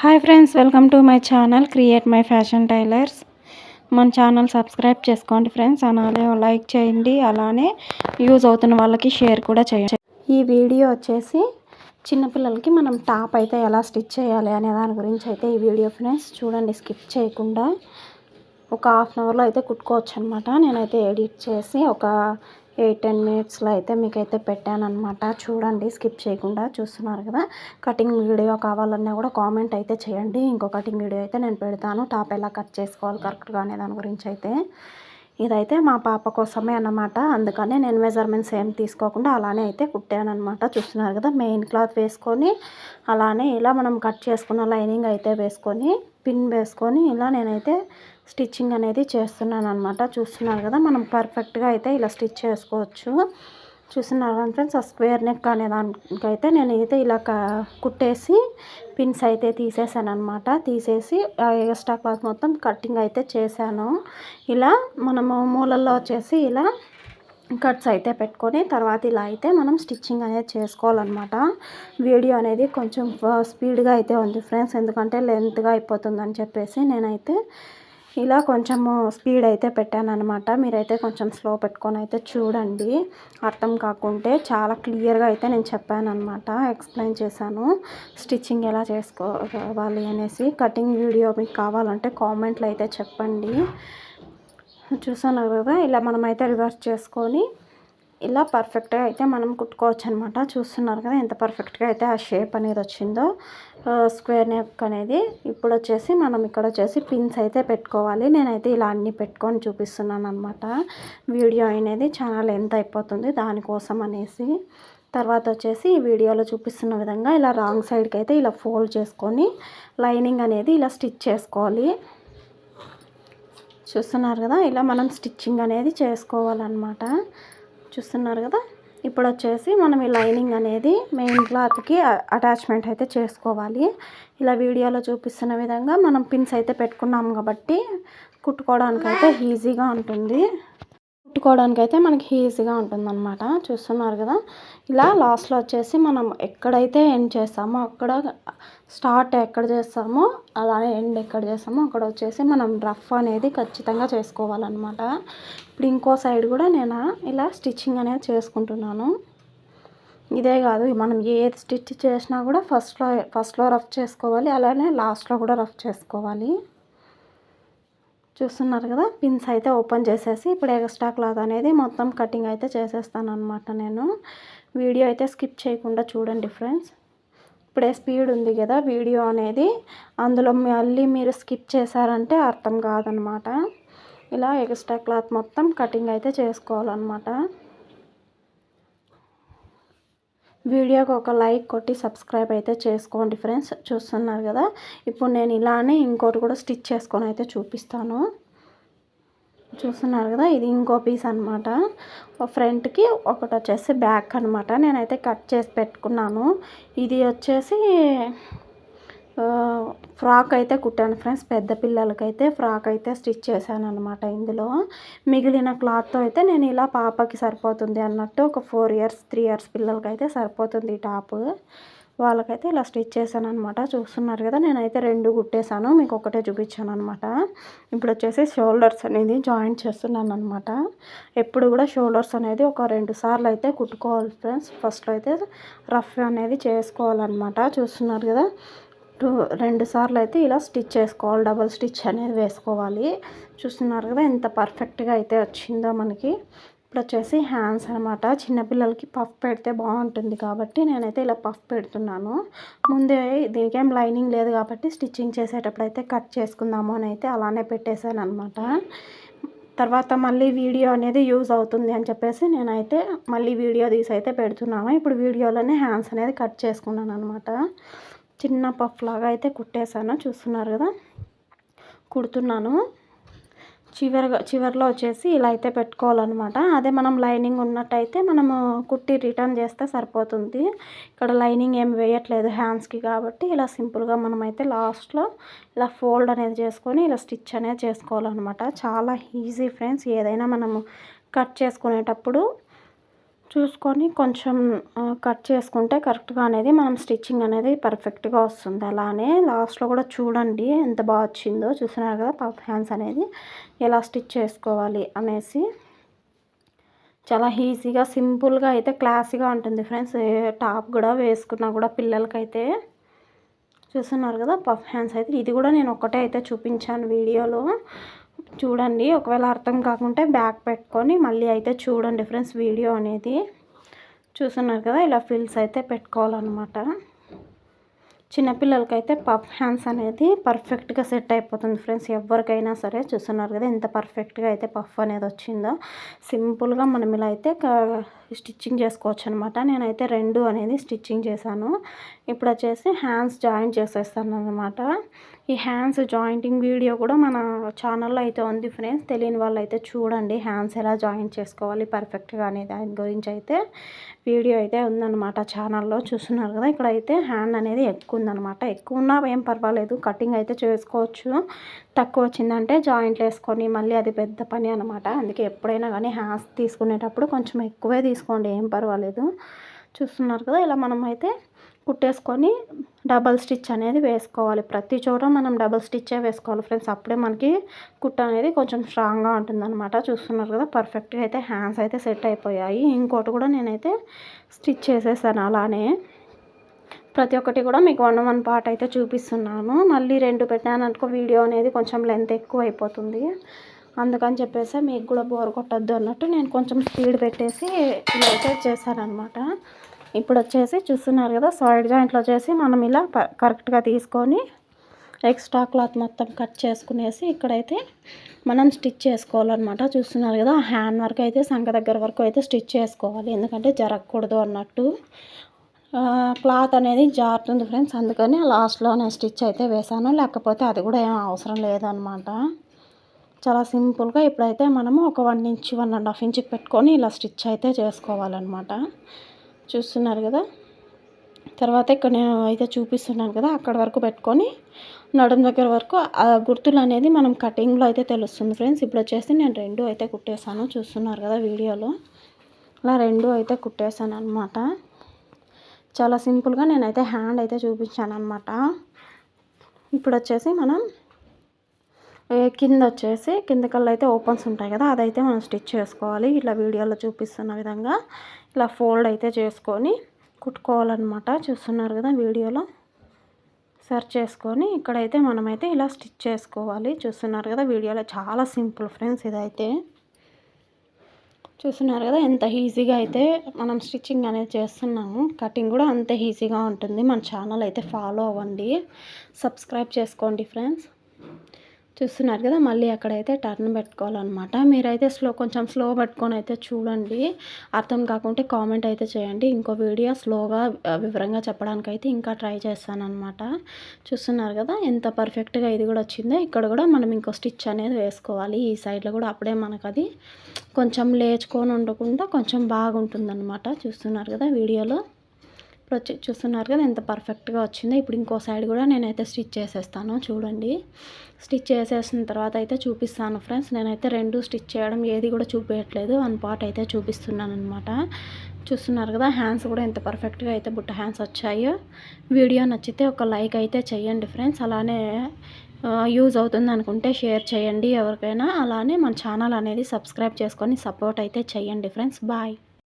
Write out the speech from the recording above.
Hi friends welcome to my channel create my fashion tailors మన channel subscribe చేసుకోండి friends అలానే like చేయండి అలానే యూజ్ అవుతున్న వాళ్ళకి షేర్ కూడా చేయండి. ఈ వీడియో వచ్చేసి చిన్నపిల్లలకి మనం టాప్ అయితే ఎలా స్టిచ్ చేయాలి అనే దాని గురించి అయితే ఈ వీడియో ఫ్రెండ్స్ చూడండి స్కిప్ చేయకుండా ఒక హాఫ్ అన్ అవర్లో అయితే కుట్టుకోవచ్చు అనమాట నేనైతే ఎడిట్ చేసి ఒక ఎయిట్ టెన్ మినిట్స్లో అయితే మీకైతే పెట్టాను అనమాట చూడండి స్కిప్ చేయకుండా చూస్తున్నారు కదా. కటింగ్ వీడియో కావాలన్నా కూడా కామెంట్ అయితే చేయండి. ఇంకో కటింగ్ వీడియో అయితే నేను పెడతాను. టాప్ ఎలా కట్ చేసుకోవాలి కరెక్ట్గా అనే దాని గురించి అయితే. ఇదైతే మా పాప కోసమే అన్నమాట. అందుకనే నేను మెజర్మెంట్స్ ఏం తీసుకోకుండా అలానే అయితే కుట్టాను చూస్తున్నారు కదా మెయిన్ క్లాత్ వేసుకొని అలానే ఇలా మనం కట్ చేసుకున్న లైనింగ్ అయితే వేసుకొని పిన్ వేసుకొని ఇలా నేనైతే స్టిచ్చింగ్ అనేది చేస్తున్నాను అనమాట చూస్తున్నారు కదా మనం పర్ఫెక్ట్గా అయితే ఇలా స్టిచ్ చేసుకోవచ్చు. చూస్తున్నారు కదా ఫ్రెండ్స్ ఆ స్క్వేర్ నెక్ అనే దానికైతే నేను అయితే ఇలా కుట్టేసి పిన్స్ అయితే తీసేసాను అనమాట తీసేసి ఎక్స్ట్రా క్లాత్ మొత్తం కటింగ్ అయితే చేశాను. ఇలా మనము మూలల్లో వచ్చేసి ఇలా కట్స్ అయితే పెట్టుకొని తర్వాత ఇలా అయితే మనం స్టిచ్చింగ్ అనేది చేసుకోవాలన్నమాట. వీడియో అనేది కొంచెం స్పీడ్గా అయితే ఉంది ఫ్రెండ్స్ ఎందుకంటే లెంత్గా అయిపోతుందని చెప్పేసి నేనైతే ఇలా కొంచెము స్పీడ్ అయితే పెట్టాను అనమాట మీరైతే కొంచెం స్లో పెట్టుకొని అయితే చూడండి. అర్థం కాకుంటే చాలా క్లియర్గా అయితే నేను చెప్పాను అనమాట ఎక్స్ప్లెయిన్ చేశాను. స్టిచ్చింగ్ ఎలా చేసుకోవాలి అనేసి. కటింగ్ వీడియో మీకు కావాలంటే కామెంట్లు అయితే చెప్పండి. చూసాను కదా ఇలా మనమైతే రివర్స్ చేసుకొని ఇలా పర్ఫెక్ట్గా అయితే మనం కుట్టుకోవచ్చు అనమాట చూస్తున్నారు కదా ఎంత పర్ఫెక్ట్గా అయితే ఆ షేప్ అనేది వచ్చిందో. స్క్వేర్ నెక్ అనేది ఇప్పుడు వచ్చేసి మనం ఇక్కడ వచ్చేసి పిన్స్ అయితే పెట్టుకోవాలి. నేనైతే ఇలా అన్నీ పెట్టుకొని చూపిస్తున్నాను అనమాట వీడియో అనేది చాలా లెంత్ అయిపోతుంది దానికోసం అనేసి. తర్వాత వచ్చేసి ఈ వీడియోలో చూపిస్తున్న విధంగా ఇలా రాంగ్ సైడ్కి అయితే ఇలా ఫోల్డ్ చేసుకొని లైనింగ్ అనేది ఇలా స్టిచ్ చేసుకోవాలి. చూస్తున్నారు కదా? ఇలా మనం స్టిచ్చింగ్ అనేది చేసుకోవాలన్నమాట. చూస్తున్నారు కదా? ఇప్పుడు వచ్చేసి మనం ఈ లైనింగ్ అనేది మెయిన్ క్లాత్కి అటాచ్మెంట్ అయితే చేసుకోవాలి. ఇలా వీడియోలో చూపిస్తున్న విధంగా మనం పిన్స్ అయితే పెట్టుకున్నాం కాబట్టి కుట్టుకోవడానికి అయితే ఈజీగా ఉంటుంది. కుట్టుకోవడానికి అయితే మనకి ఈజీగా ఉంటుందన్నమాట. చూస్తున్నారు కదా? ఇలా లాస్ట్లో వచ్చేసి మనం ఎక్కడైతే ఎండ్ చేస్తామో అక్కడ స్టార్ట్ ఎక్కడ చేస్తామో అలానే ఎండ్ ఎక్కడ చేస్తామో అక్కడ వచ్చేసి మనం రఫ్ అనేది ఖచ్చితంగా చేసుకోవాలన్నమాట. ఇప్పుడు ఇంకో సైడ్ కూడా నేను ఇలా స్టిచ్చింగ్ అనేది చేసుకుంటున్నాను. ఇదే కాదు మనం ఏ స్టిచ్ చేసినా కూడా ఫస్ట్లో ఫస్ట్లో రఫ్ చేసుకోవాలి అలానే లాస్ట్లో కూడా రఫ్ చేసుకోవాలి. చూస్తున్నారు కదా పిన్స్ అయితే ఓపెన్ చేసేసి ఇప్పుడు ఎక్స్ట్రా క్లాత్ అనేది మొత్తం కటింగ్ అయితే చేసేస్తాను అనమాట నేను. వీడియో అయితే స్కిప్ చేయకుండా చూడండి ఫ్రెండ్స్ ఇప్పుడే స్పీడ్ ఉంది కదా వీడియో అనేది. అందులో మళ్ళీ మీరు స్కిప్ చేశారంటే అర్థం కాదనమాట ఇలా ఎక్స్ట్రా క్లాత్ మొత్తం కటింగ్ అయితే చేసుకోవాలన్నమాట. వీడియోకి ఒక లైక్ కొట్టి సబ్స్క్రైబ్ అయితే చేసుకోండి ఫ్రెండ్స్. చూస్తున్నారు కదా? ఇప్పుడు నేను ఇలానే ఇంకోటి కూడా స్టిచ్ చేసుకొని అయితే చూపిస్తాను. చూస్తున్నారు కదా? ఇది ఇంకో పీస్ అనమాట ఫ్రంట్కి ఒకటి వచ్చేసి బ్యాక్ అనమాట నేనైతే కట్ చేసి పెట్టుకున్నాను. ఇది వచ్చేసి ఫ్రాక్ అయితే కుట్టాను ఫ్రెండ్స్. పెద్ద పిల్లలకైతే ఫ్రాక్ అయితే స్టిచ్ చేశాను అనమాట ఇందులో. మిగిలిన క్లాత్తో అయితే నేను ఇలా పాపకి సరిపోతుంది అన్నట్టు ఒక ఫోర్ ఇయర్స్ త్రీ ఇయర్స్ పిల్లలకైతే సరిపోతుంది ఈ టాప్. వాళ్ళకైతే ఇలా స్టిచ్ చేశాను అనమాట చూస్తున్నారు కదా నేనైతే రెండు కుట్టేశాను. మీకు ఒకటే చూపించాను అనమాట ఇప్పుడు వచ్చేసి షోల్డర్స్ అనేది జాయింట్ చేస్తున్నాను అనమాట ఎప్పుడు కూడా షోల్డర్స్ అనేది ఒక రెండు సార్లు అయితే కుట్టుకోవాలి ఫ్రెండ్స్. ఫస్ట్లో అయితే రఫ్ అనేది చేసుకోవాలన్నమాట. చూస్తున్నారు కదా టూ రెండు సార్లు అయితే ఇలా స్టిచ్ చేసుకోవాలి డబల్ స్టిచ్ అనేది వేసుకోవాలి. చూస్తున్నారు కదా ఎంత పర్ఫెక్ట్గా అయితే వచ్చిందో మనకి. ఇప్పుడు వచ్చేసి హ్యాండ్స్ అనమాట చిన్నపిల్లలకి పఫ్ పెడితే బాగుంటుంది కాబట్టి నేనైతే ఇలా పఫ్ పెడుతున్నాను. ముందే దీనికేం లైనింగ్ లేదు కాబట్టి స్టిచ్చింగ్ చేసేటప్పుడు అయితే కట్ చేసుకుందాము అని అయితే అలానే పెట్టేశాను అనమాట తర్వాత మళ్ళీ వీడియో అనేది యూజ్ అవుతుంది అని చెప్పేసి నేనైతే మళ్ళీ వీడియో తీసి అయితే పెడుతున్నాను. ఇప్పుడు వీడియోలోనే హ్యాండ్స్ అనేది కట్ చేసుకున్నాను అనమాట చిన్న పఫ్ లాగా అయితే కుట్టేశాను. చూస్తున్నారు కదా? కుడుతున్నాను. చివరిగా చివరిలో వచ్చేసి ఇలా అయితే పెట్టుకోవాలన్నమాట. అదే మనం లైనింగ్ ఉన్నట్టయితే మనము కుట్టి రిటర్న్ చేస్తే సరిపోతుంది. ఇక్కడ లైనింగ్ ఏం వేయట్లేదు హ్యాండ్స్కి కాబట్టి ఇలా సింపుల్గా మనమైతే లాస్ట్లో ఇలా ఫోల్డ్ అనేది చేసుకొని ఇలా స్టిచ్ అనేది చేసుకోవాలన్నమాట. చాలా ఈజీ ఫ్రెండ్స్ ఏదైనా మనము కట్ చేసుకునేటప్పుడు చూసుకొని కొంచెం కట్ చేసుకుంటే కరెక్ట్గా అనేది మనం స్టిచ్చింగ్ అనేది పర్ఫెక్ట్గా వస్తుంది. అలానే లాస్ట్లో కూడా చూడండి ఎంత బాగా వచ్చిందో. చూసినారు కదా పఫ్ హ్యాండ్స్ అనేది. ఎలా స్టిచ్ చేసుకోవాలి అనేసి. చాలా ఈజీగా సింపుల్గా అయితే క్లాసీగా ఉంటుంది ఫ్రెండ్స్. టాప్ కూడా వేసుకున్నా కూడా పిల్లలకైతే. చూస్తున్నారు కదా పఫ్ హ్యాండ్స్ అయితే. ఇది కూడా నేను ఒక్కటే అయితే చూపించాను వీడియోలో. చూడండి ఒకవేళ అర్థం కాకుంటే బ్యాక్ పెట్టుకొని మళ్ళీ అయితే చూడండి ఫ్రెండ్స్ వీడియో అనేది. చూస్తున్నారు కదా ఇలా ఫిల్స్ అయితే పెట్టుకోవాలన్నమాట. చిన్నపిల్లలకైతే పఫ్ హ్యాండ్స్ అనేది పర్ఫెక్ట్గా సెట్ అయిపోతుంది ఫ్రెండ్స్. ఎవరికైనా సరే చూస్తున్నారు కదా ఎంత పర్ఫెక్ట్గా అయితే పఫ్ అనేది వచ్చిందో. సింపుల్గా మనం ఇలా అయితే స్టిచ్చింగ్ చేసుకోవచ్చు అనమాట నేనైతే రెండు అనేది స్టిచ్చింగ్ చేశాను. ఇప్పుడు వచ్చేసి హ్యాండ్స్ జాయిన్ చేసేస్తాను అనమాట ఈ హ్యాండ్స్ జాయింటింగ్ వీడియో కూడా మన ఛానల్లో అయితే ఉంది ఫ్రెండ్స్. తెలియని వాళ్ళు అయితే చూడండి హ్యాండ్స్ ఎలా జాయిన్ చేసుకోవాలి పర్ఫెక్ట్గా అనే దాని గురించి అయితే వీడియో అయితే ఉందన్నమాట ఛానల్లో. చూస్తున్నారు కదా ఇక్కడ అయితే హ్యాండ్ అనేది ఎక్కువ ఉందన్నమాట. ఎక్కువ ఉన్నా ఏం పర్వాలేదు కటింగ్ అయితే చేసుకోవచ్చు. తక్కువ వచ్చిందంటే జాయింట్లు వేసుకొని మళ్ళీ అది పెద్ద పని అనమాట అందుకే ఎప్పుడైనా కానీ హ్యాండ్స్ తీసుకునేటప్పుడు కొంచెం ఎక్కువే తీసుకోండి ఏం పర్వాలేదు. చూస్తున్నారు కదా ఇలా మనం అయితే కుట్టేసుకొని డబల్ స్టిచ్ అనేది వేసుకోవాలి. ప్రతి చోట మనం డబల్ స్టిచ్చే వేసుకోవాలి ఫ్రెండ్స్ అప్పుడే మనకి కుట్ట అనేది కొంచెం స్ట్రాంగ్గా ఉంటుందన్నమాట. చూస్తున్నారు కదా పర్ఫెక్ట్గా అయితే హ్యాండ్స్ అయితే సెట్ అయిపోయాయి. ఇంకోటి కూడా నేనైతే స్టిచ్ చేసేసాను అలానే. ప్రతి ఒక్కటి కూడా మీకు వన్ వన్ పార్ట్ అయితే చూపిస్తున్నాను. మళ్ళీ రెండు పెట్టాను అనుకో వీడియో అనేది కొంచెం లెంత్ ఎక్కువ అయిపోతుంది. అందుకని చెప్పేసి మీకు కూడా బోర్ కొట్టద్దు అన్నట్టు నేను కొంచెం స్పీడ్ పెట్టేసి ఇలా అయితే చేశాను అనమాట ఇప్పుడు వచ్చేసి చూస్తున్నారు కదా సైడ్ జాయింట్లో వచ్చేసి మనం ఇలా కరెక్ట్గా తీసుకొని ఎక్స్ట్రా క్లాత్ మొత్తం కట్ చేసుకునేసి ఇక్కడైతే మనం స్టిచ్ చేసుకోవాలన్నమాట. చూస్తున్నారు కదా హ్యాండ్ వర్క్ అయితే సంఖ దగ్గర వరకు అయితే స్టిచ్ చేసుకోవాలి. ఎందుకంటే జరగకూడదు అన్నట్టు. క్లాత్ అనేది జారుతుంది ఫ్రెండ్స్ అందుకని లాస్ట్లో నేను స్టిచ్ అయితే వేసాను. లేకపోతే అది కూడా ఏం అవసరం లేదనమాట చాలా సింపుల్గా ఇప్పుడైతే మనము ఒక one inch one and half ఇంచ్కి పెట్టుకొని ఇలా స్టిచ్ అయితే చేసుకోవాలన్నమాట. చూస్తున్నారు కదా? తర్వాత ఇక్కడ నేను అయితే చూపిస్తున్నాను కదా అక్కడ వరకు పెట్టుకొని నడుం దగ్గర వరకు. ఆ గుర్తులు అనేది మనం కటింగ్లో అయితే తెలుస్తుంది ఫ్రెండ్స్. ఇప్పుడు వచ్చేసి నేను రెండు అయితే కుట్టేశాను చూస్తున్నారు కదా వీడియోలో. అలా రెండు అయితే కుట్టేశాను అనమాట చాలా సింపుల్గా నేనైతే హ్యాండ్ అయితే చూపించాను అనమాట ఇప్పుడు వచ్చేసి మనం కింద వచ్చేసి కింద కల్లా అయితే ఓపెన్స్ ఉంటాయి కదా అదైతే మనం స్టిచ్ చేసుకోవాలి. ఇట్లా వీడియోలో చూపిస్తున్న విధంగా. ఇలా ఫోల్డ్ అయితే చేసుకొని కుట్టుకోవాలన్నమాట. చూస్తున్నారు కదా వీడియోలో? సర్చ్ చేసుకొని ఇక్కడైతే మనమైతే ఇలా స్టిచ్ చేసుకోవాలి. చూస్తున్నారు కదా వీడియోలో చాలా సింపుల్ ఫ్రెండ్స్ ఇదైతే. చూస్తున్నారు కదా ఎంత ఈజీగా అయితే మనం స్టిచ్చింగ్ అనేది చేస్తున్నాము. కటింగ్ కూడా అంతే ఈజీగా ఉంటుంది. మన ఛానల్ అయితే ఫాలో అవ్వండి. సబ్స్క్రైబ్ చేసుకోండి ఫ్రెండ్స్. చూస్తున్నారు కదా మళ్ళీ అక్కడైతే టర్న్ పెట్టుకోవాలన్నమాట. మీరైతే స్లో కొంచెం స్లో పెట్టుకొని అయితే చూడండి. అర్థం కాకుంటే కామెంట్ అయితే చేయండి. ఇంకో వీడియో స్లోగా వివరంగా చెప్పడానికి అయితే ఇంకా ట్రై చేస్తానమాట చూస్తున్నారు కదా ఎంత పర్ఫెక్ట్గా ఇది కూడా వచ్చిందో. ఇక్కడ కూడా మనం ఇంకో స్టిచ్ అనేది వేసుకోవాలి. ఈ సైడ్లో కూడా అప్పుడే మనకు అది కొంచెం లేచుకొని ఉండకుండా కొంచెం బాగుంటుందన్నమాట. చూస్తున్నారు కదా వీడియోలో. ఇప్పుడు వచ్చి చూస్తున్నారు కదా ఎంత పర్ఫెక్ట్గా వచ్చిందో. ఇప్పుడు ఇంకో సైడ్ కూడా నేనైతే స్టిచ్ చేసేస్తాను. చూడండి. స్టిచ్ చేసేసిన తర్వాత అయితే చూపిస్తాను ఫ్రెండ్స్. నేనైతే రెండు స్టిచ్ చేయడం ఏది కూడా చూపించట్లేదు వన్ పార్ట్ అయితే చూపిస్తున్నాను అనమాట చూస్తున్నారు కదా హ్యాండ్స్ కూడా ఎంత పర్ఫెక్ట్గా అయితే బుట్ట హ్యాండ్స్ వచ్చాయో. వీడియో నచ్చితే ఒక లైక్ అయితే చేయండి ఫ్రెండ్స్. అలానే యూజ్ అవుతుంది అనుకుంటే షేర్ చేయండి ఎవరికైనా. అలానే మన ఛానల్ అనేది సబ్స్క్రైబ్ చేసుకొని సపోర్ట్ అయితే చేయండి ఫ్రెండ్స్. బాయ్.